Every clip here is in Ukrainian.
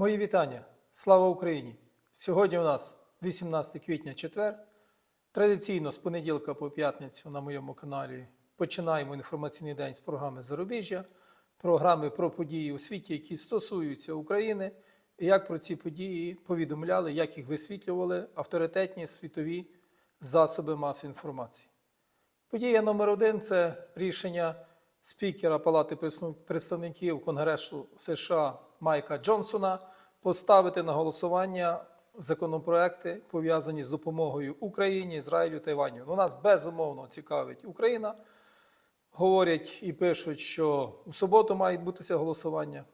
Мої вітання. Слава Україні! Сьогодні у нас 18 квітня четвер. Традиційно з понеділка по п'ятницю на моєму каналі починаємо інформаційний день з програми Зарубіжжя, програми про події у світі, які стосуються України, і як про ці події повідомляли, як їх висвітлювали авторитетні світові засоби масової інформації. Подія номер один це рішення спікера Палати представників Конгресу США Майка Джонсона поставити на голосування законопроекти, пов'язані з допомогою Україні, Ізраїлю Тайваню. Ну, нас безумовно цікавить Україна. Говорять і пишуть, що у суботу має відбутися голосування.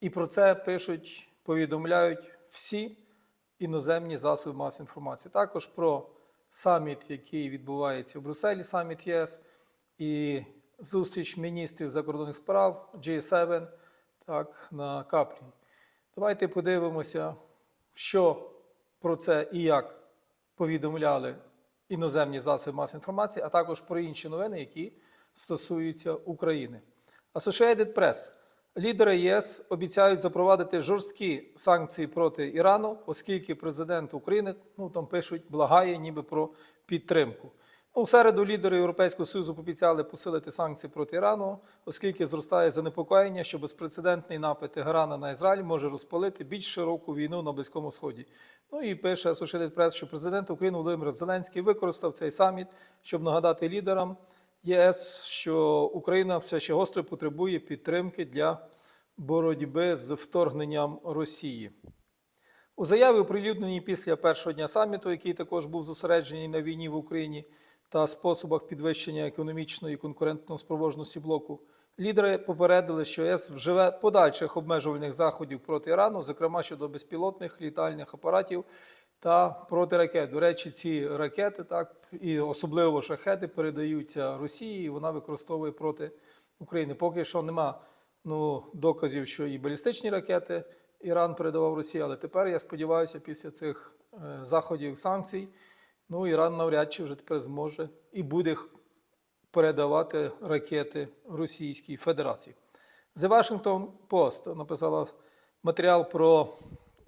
І про це пишуть, повідомляють всі іноземні засоби масової інформації. Також про саміт, який відбувається в Брюсселі, саміт ЄС, і зустріч міністрів закордонних справ G7 так, на Каплі. Давайте подивимося, що про це і як повідомляли іноземні засоби масової інформації, а також про інші новини, які стосуються України. Associated Press. Лідери ЄС обіцяють запровадити жорсткі санкції проти Ірану, оскільки президент України ну там пишуть, благає ніби про підтримку. В середу лідери Європейського Союзу пообіцяли посилити санкції проти Ірану, оскільки зростає занепокоєння, що безпрецедентний напад Тегерана на Ізраїль може розпалити більш широку війну на Близькому Сході. Ну і пише Associated Press, що президент України Володимир Зеленський використав цей саміт, щоб нагадати лідерам ЄС, що Україна все ще гостро потребує підтримки для боротьби з вторгненням Росії. У заяві, оприлюдненій після першого дня саміту, який також був зосереджений на війні в Україні та способах підвищення економічної конкурентно-спроможності блоку, лідери попередили, що ЄС вживе подальших обмежувальних заходів проти Ірану, зокрема щодо безпілотних літальних апаратів та проти ракет. До речі, ці ракети, так і особливо шахети, передаються Росії, і вона використовує проти України. Поки що нема ну, доказів, що і балістичні ракети Іран передавав Росії, але тепер я сподіваюся, після цих е, заходів санкцій, ну Іран навряд чи вже тепер зможе і буде передавати ракети Російській Федерації. The Washington Post написала матеріал про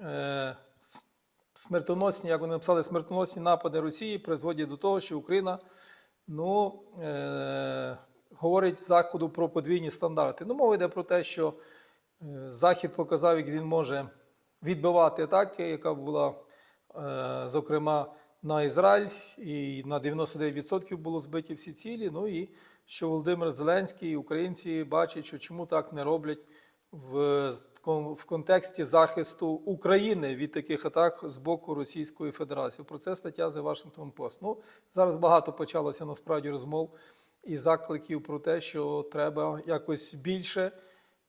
е, смертоносні, як вони написали, смертоносні напади Росії призводять до того, що Україна ну, е, говорить Заходу про подвійні стандарти. Ну, мова йде про те, що е, Захід показав, як він може відбивати атаки, яка була, е, зокрема, на Ізраїль, і на 99% було збиті всі цілі. Ну і що Володимир Зеленський українці бачать, що чому так не роблять в, в контексті захисту України від таких атак з боку Російської Федерації. Про це стаття The Washington Post. Ну, зараз багато почалося насправді розмов і закликів про те, що треба якось більше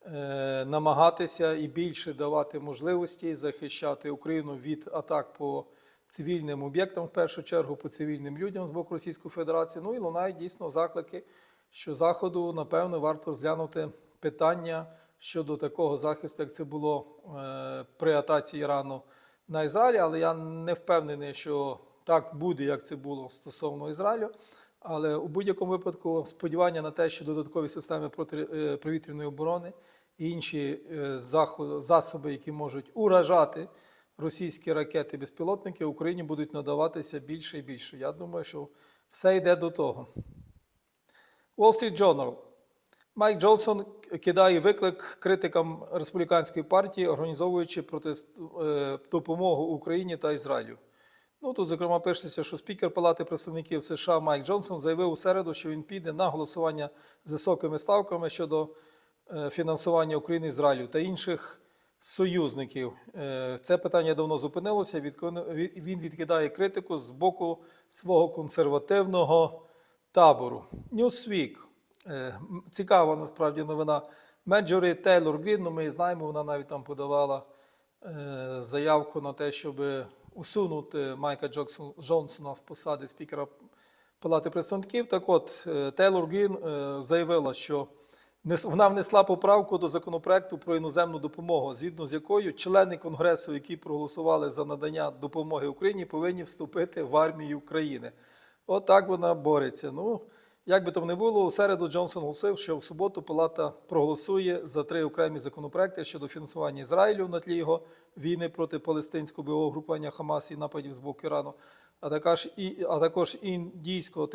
е, намагатися і більше давати можливості захищати Україну від атак по цивільним об'єктам, в першу чергу по цивільним людям з боку Російської Федерації. Ну і лунають дійсно заклики, що Заходу, напевно, варто розглянути питання щодо такого захисту, як це було е, при атаці Ірану на Ізраїль, але я не впевнений, що так буде, як це було стосовно Ізраїлю. Але у будь-якому випадку сподівання на те, що додаткові системи протиповітряної оборони і інші е, засоби, які можуть уражати російські ракети безпілотники, Україні будуть надаватися більше і більше. Я думаю, що все йде до того. Wall Street Journal. Майк Джонсон кидає виклик критикам республіканської партії, організовуючи протест, е, допомогу Україні та Ізраїлю. Ну, тут, зокрема, пишеться, що спікер Палати представників США Майк Джонсон заявив у середу, що він піде на голосування з високими ставками щодо е, фінансування України Ізраїлю та інших союзників. Е, Це питання давно зупинилося. Він відкидає критику з боку свого консервативного табору. Newsweek. Е, Цікава насправді новина. Меджори Тейлор Грін, ну ми знаємо, вона навіть там подавала е, заявку на те, щоб усунути Майка Джонсона з посади спікера Палати представників. Так от, Тейлор Грін заявила, що вона внесла поправку до законопроекту про іноземну допомогу, згідно з якою члени Конгресу, які проголосували за надання допомоги Україні, повинні вступити в армію України. Отак вона бореться. Ну, Як би там не було, у середу Джонсон оголосив, що в суботу Палата проголосує за три окремі законопроекти щодо фінансування Ізраїлю на тлі його війни проти палестинського бойового групування Хамас і нападів з боку Ірану, а також, і, а також індійського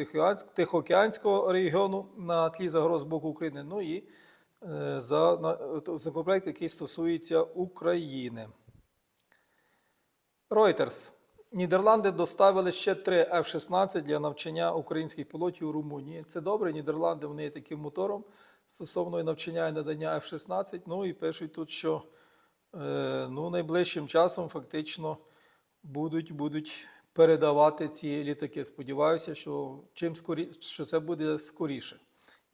Тихоокеанського регіону на тлі загроз боку України. Ну і е, за на, е, законопроект, який стосується України. Reuters. Нідерланди доставили ще три F-16 для навчання українських пілотів у Румунії. Це добре. Нідерланди вони є таким мотором стосовно навчання і надання F-16. Ну і пишуть тут, що е, ну, найближчим часом фактично будуть, будуть передавати ці літаки. Сподіваюся, що чим скорі, що це буде скоріше,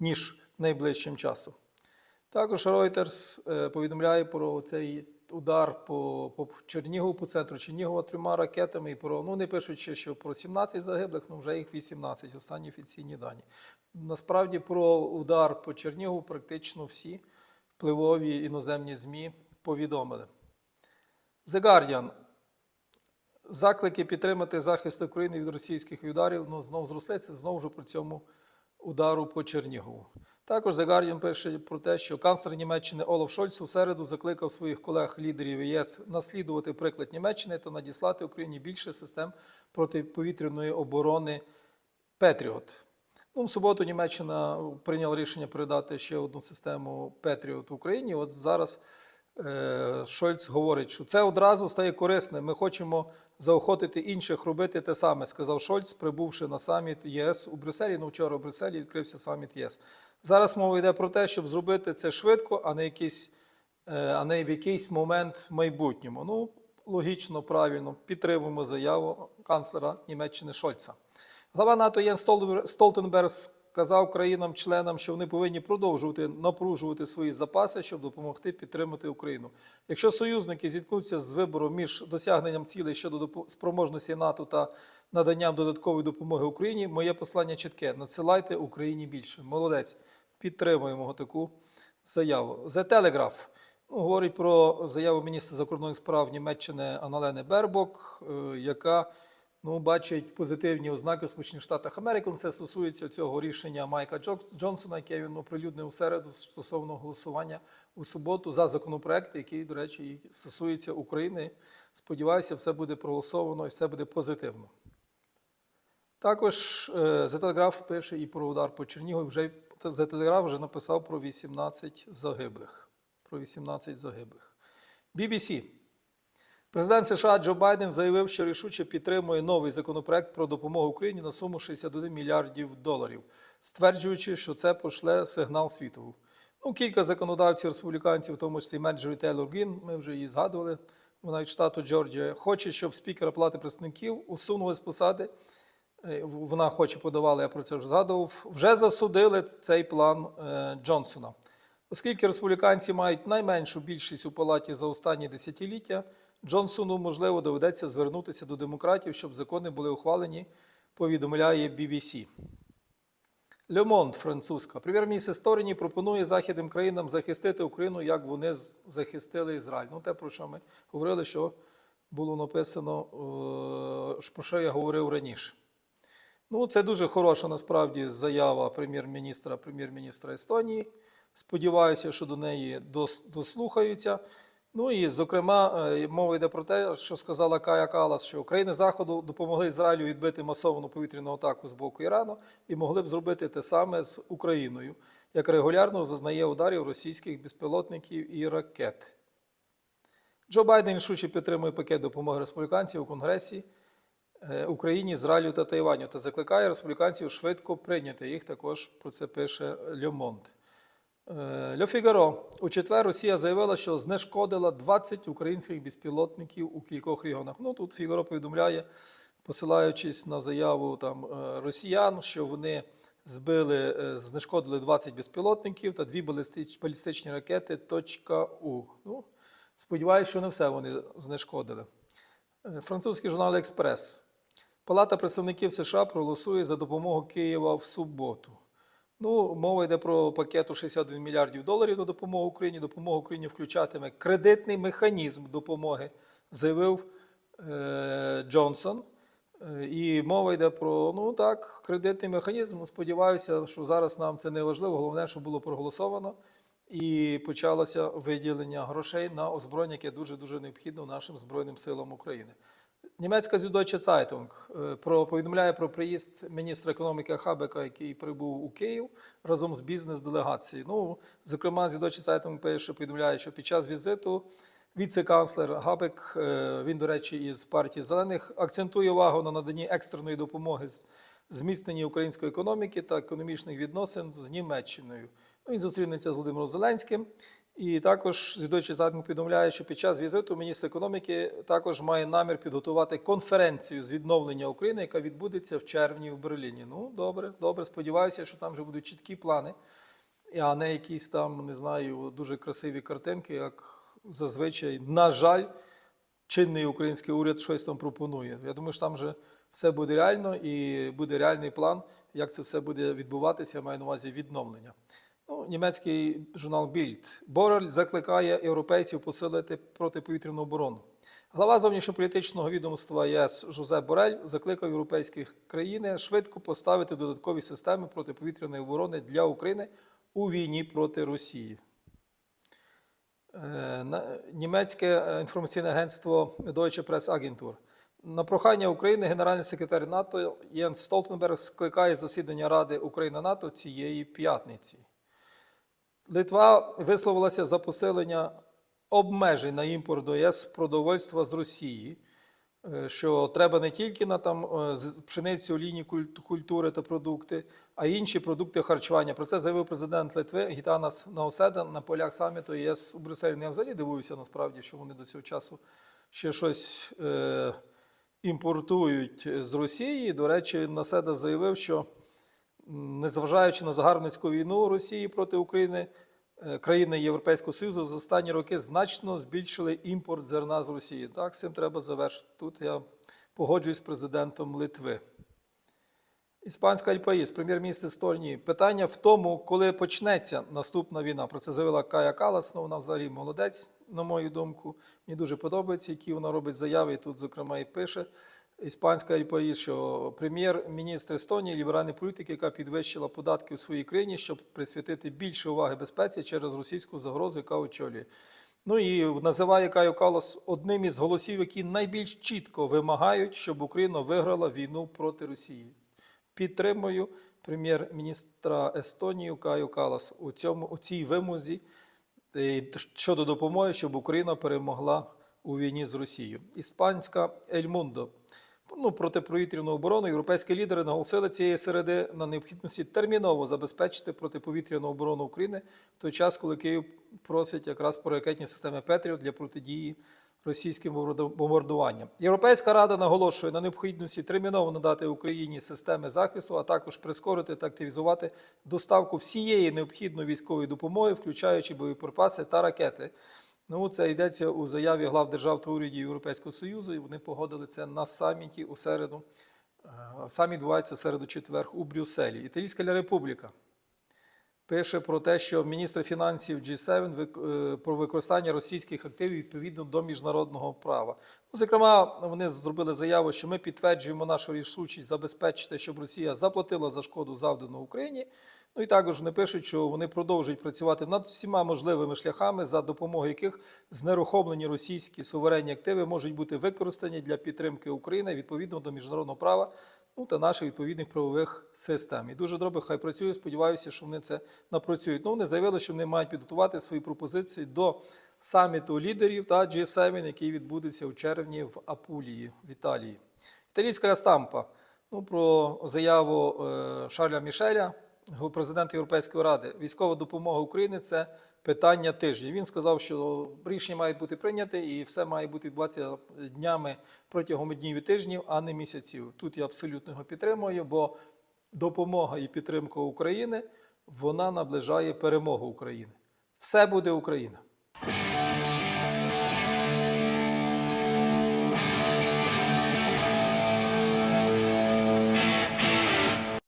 ніж найближчим часом. Також Reuters е, повідомляє про цей удар по, по Чернігову, по центру Чернігова трьома ракетами. І про, ну, не пишуть ще, що про 17 загиблих, ну вже їх 18, останні офіційні дані. Насправді про удар по Чернігову практично всі впливові іноземні ЗМІ повідомили. The Guardian. Заклики підтримати захист України від російських ударів ну, знову зросли. Це знову ж по цьому удару по Чернігову. Також The Guardian пише про те, що канцлер Німеччини Олаф Шольц у середу закликав своїх колег-лідерів ЄС наслідувати приклад Німеччини та надіслати Україні більше систем протиповітряної оборони Петріот. Ну, в суботу Німеччина прийняла рішення передати ще одну систему Петріот Україні. От зараз е, Шольц говорить, що це одразу стає корисним. Ми хочемо заохотити інших робити те саме, сказав Шольц, прибувши на саміт ЄС у Брюсселі. Ну, вчора у Брюсселі відкрився саміт ЄС. Зараз мова йде про те, щоб зробити це швидко, а не, якийсь, е, а не в якийсь момент в майбутньому. Ну, логічно, правильно, підтримуємо заяву канцлера Німеччини Шольца. Глава НАТО Єн Столтенберг- Сказав країнам-членам, що вони повинні продовжувати напружувати свої запаси, щоб допомогти підтримати Україну. Якщо союзники зіткнуться з вибором між досягненням цілей щодо спроможності НАТО та наданням додаткової допомоги Україні, моє послання чітке: надсилайте Україні більше. Молодець, підтримуємо таку заяву. The Telegraph ну, говорить про заяву міністра закордонних справ Німеччини Аналени Бербок, е, яка ну, бачить позитивні ознаки в Сполучених Штатах Америки. Це стосується цього рішення Майка Джонсона, яке він оприлюднив у середу стосовно голосування у суботу за законопроект, який, до речі, стосується України. Сподіваюся, все буде проголосовано і все буде позитивно. Також Telegraph пише і про удар по Чернігові. Вже Telegraph вже написав про 18 загиблих. Про 18 загиблих. BBC. Президент США Джо Байден заявив, що рішуче підтримує новий законопроект про допомогу Україні на суму 61 мільярдів доларів, стверджуючи, що це пошле сигнал світову. Ну, кілька законодавців республіканців, в тому числі Меджері Тейлор Грін, ми вже її згадували, вона від штату Джорджія, хоче, щоб спікера Палати представників усунули з посади. Е, Вона хоче подавала, я про це вже згадував. Вже засудили цей план е, Джонсона. Оскільки республіканці мають найменшу більшість у палаті за останні десятиліття, Джонсону, можливо, доведеться звернутися до демократів, щоб закони були ухвалені, повідомляє BBC. Le французька. Прем'єр-міністр Сторіні пропонує західним країнам захистити Україну, як вони захистили Ізраїль. Ну, те, про що ми говорили, що було написано, е, про що я говорив раніше. Ну, це дуже хороша насправді заява прем'єр-міністра прем'єр-міністра Естонії. Сподіваюся, що до неї дослухаються. Ну і, зокрема, е, мова йде про те, що сказала Кая Калас, що країни Заходу допомогли Ізраїлю відбити масовану повітряну атаку з боку Ірану і могли б зробити те саме з Україною, як регулярно зазнає ударів російських безпілотників і ракет. Джо Байден рішуче підтримує пакет допомоги республіканців у Конгресі е, Україні, Ізраїлю та Тайваню та закликає республіканців швидко прийняти їх. Також про це пише Ле Е, Фігаро. У четвер Росія заявила, що знешкодила 20 українських безпілотників у кількох регіонах. Ну тут Фігаро повідомляє, посилаючись на заяву там е, росіян, що вони збили, е, знешкодили 20 безпілотників та дві балістич- балістичні ракети .у. Ну, сподіваюся, що не все вони знешкодили. Французький журнал Експрес. Палата представників США проголосує за допомогу Києва в суботу. Ну, мова йде про пакету 61 мільярдів доларів на допомогу Україні. Допомога Україні включатиме кредитний механізм допомоги, заявив е, Джонсон. Е, І мова йде про ну так, кредитний механізм. Сподіваюся, що зараз нам це не важливо. Головне, що було проголосовано і почалося виділення грошей на озброєння, яке дуже дуже необхідно нашим Збройним силам України. Німецька Süddeutsche Zeitung е, про повідомляє про приїзд міністра економіки Хабека, який прибув у Київ разом з бізнес-делегацією. Ну, зокрема, Süddeutsche Zeitung пише, повідомляє, що під час візиту віце-канцлер Габек, е, він, до речі, із партії зелених, акцентує увагу на наданні екстреної допомоги зміцненні української економіки та економічних відносин з Німеччиною. Ну, він зустрінеться з Володимиром Зеленським. І також Süddeutsche Zeitung повідомляє, що під час візиту міністр економіки також має намір підготувати конференцію з відновлення України, яка відбудеться в червні в Берліні. Ну, добре, добре. Сподіваюся, що там вже будуть чіткі плани, а не якісь там, не знаю, дуже красиві картинки, як зазвичай, на жаль, чинний український уряд щось там пропонує. Я думаю, що там вже все буде реально і буде реальний план, як це все буде відбуватися, я маю на увазі відновлення. Ну, німецький журнал Bild. Борель закликає європейців посилити протиповітряну оборону. Глава зовнішньополітичного відомства ЄС Жозеп Борель закликав європейські країни швидко поставити додаткові системи протиповітряної оборони для України у війні проти Росії. Е, Німецьке е, інформаційне агентство Deutsche Press Agentur. На прохання України генеральний секретар НАТО Єнс Столтенберг скликає засідання Ради України НАТО цієї п'ятниці. Литва висловилася за посилення обмежень на імпорт до ЄС продовольства з Росії, е, що треба не тільки на там е, пшеницю, куль- культури та продукти, а й інші продукти харчування. Про це заявив президент Литви Гітанас Науседа на полях саміту ЄС у Брюсселі. Ну, Я взагалі дивуюся насправді, що вони до цього часу ще щось е, імпортують з Росії. До речі, Наседа заявив, що незважаючи на загарбницьку війну Росії проти України, е, країни Європейського Союзу за останні роки значно збільшили імпорт зерна з Росії. Так, з цим треба завершити. Тут я погоджуюсь з президентом Литви. Іспанська Альпаїс, прем'єр-міністр Естонії. Питання в тому, коли почнеться наступна війна. Про це заявила Кая Калас. Ну, вона взагалі молодець, на мою думку. Мені дуже подобається, які вона робить заяви. І тут, зокрема, і пише. Іспанська Альпаїс, що прем'єр-міністр Естонії, ліберальний політик, яка підвищила податки у своїй країні, щоб присвятити більше уваги безпеці через російську загрозу, яка очолює. Ну і називає Каю Калас одним із голосів, які найбільш чітко вимагають, щоб Україна виграла війну проти Росії. Підтримую прем'єр-міністра Естонії Каю Калас у, цьому, у цій вимозі е, щодо допомоги, щоб Україна перемогла у війні з Росією. Іспанська Ельмундо. Ну, протиповітряну оборону європейські лідери наголосили цієї середи на необхідності терміново забезпечити протиповітряну оборону України в той час, коли Київ просить якраз про ракетні системи Петріот для протидії російським бомбардуванням. Європейська рада наголошує на необхідності терміново надати Україні системи захисту, а також прискорити та активізувати доставку всієї необхідної військової допомоги, включаючи боєприпаси та ракети. Ну, це йдеться у заяві глав держав та урядів Європейського Союзу, і вони погодили це на саміті у середу. Е, Саміт відбувається в середу четвер у Брюсселі. Італійська Республіка пише про те, що міністр фінансів G7 вик- е, про використання російських активів відповідно до міжнародного права. Ну, зокрема, вони зробили заяву, що ми підтверджуємо нашу рішучість забезпечити, щоб Росія заплатила за шкоду завдану Україні. Ну і також вони пишуть, що вони продовжують працювати над всіма можливими шляхами, за допомогою яких знерухомлені російські суверенні активи можуть бути використані для підтримки України відповідно до міжнародного права ну, та наших відповідних правових систем. І дуже добре, хай працює. Сподіваюся, що вони це напрацюють. Ну, вони заявили, що вони мають підготувати свої пропозиції до саміту лідерів та G7, який відбудеться у червні в Апулії в Італії. Італійська стампа. Ну, про заяву е, Шарля Мішеля, президента Європейської ради. Військова допомога Україні це питання тижня. Він сказав, що рішення мають бути прийняті і все має бути відбуватися днями протягом днів і тижнів, а не місяців. Тут я абсолютно його підтримую, бо допомога і підтримка України вона наближає перемогу України. Все буде Україна.